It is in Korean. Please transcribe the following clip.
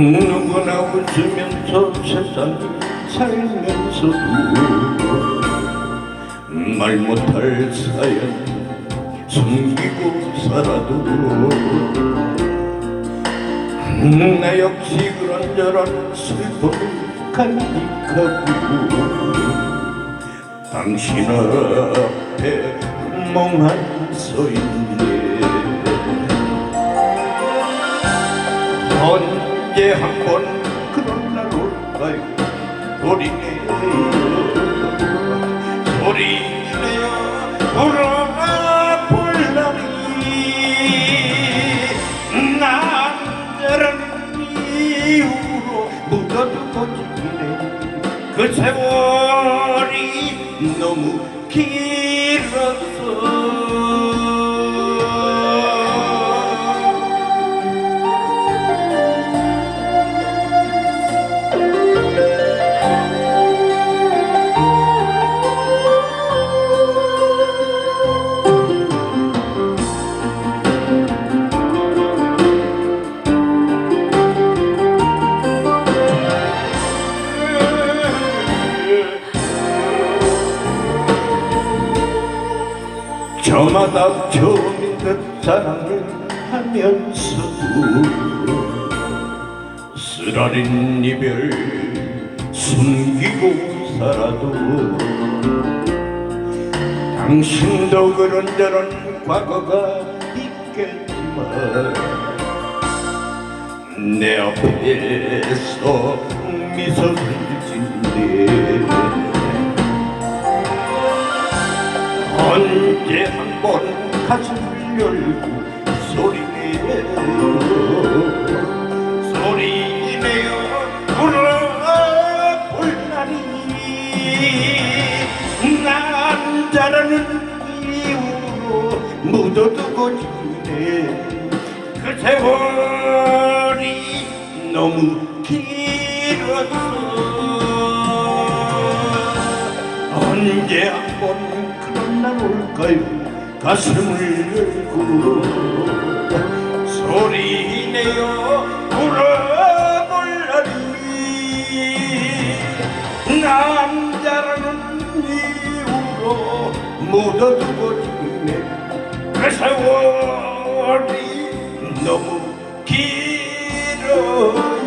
누구나 웃으면서 세상을 살면서도 말 못할 사연 숨기고 살아도 나 역시 그런저런 슬픔을 간직하고 당신 앞에 멍하니 서 있네 언제 한 번 그런 날 올까요? 소리내요. 소리내요. 돌아볼 날이 남자라는 이유로 묻어두고 지내 그 세월이 너무 길었어 저마다 처음인 듯 사랑을 하면서도 쓰라린 이별 숨기고 살아도 당신도 그런저런 과거가 있겠지만 내 앞에서 미소를 짓네 언제 한번 가슴을 열고 소리내요. 소리내요. 불어볼 날이 남자라는 이유로 묻어두고 지내. 그 세월이 너무 길었어. 언제 한번 올까요 가슴을 열고 소리내어 울어볼 날이 남자라는 이유로 묻어두고 지내 그 세월이 너무 길어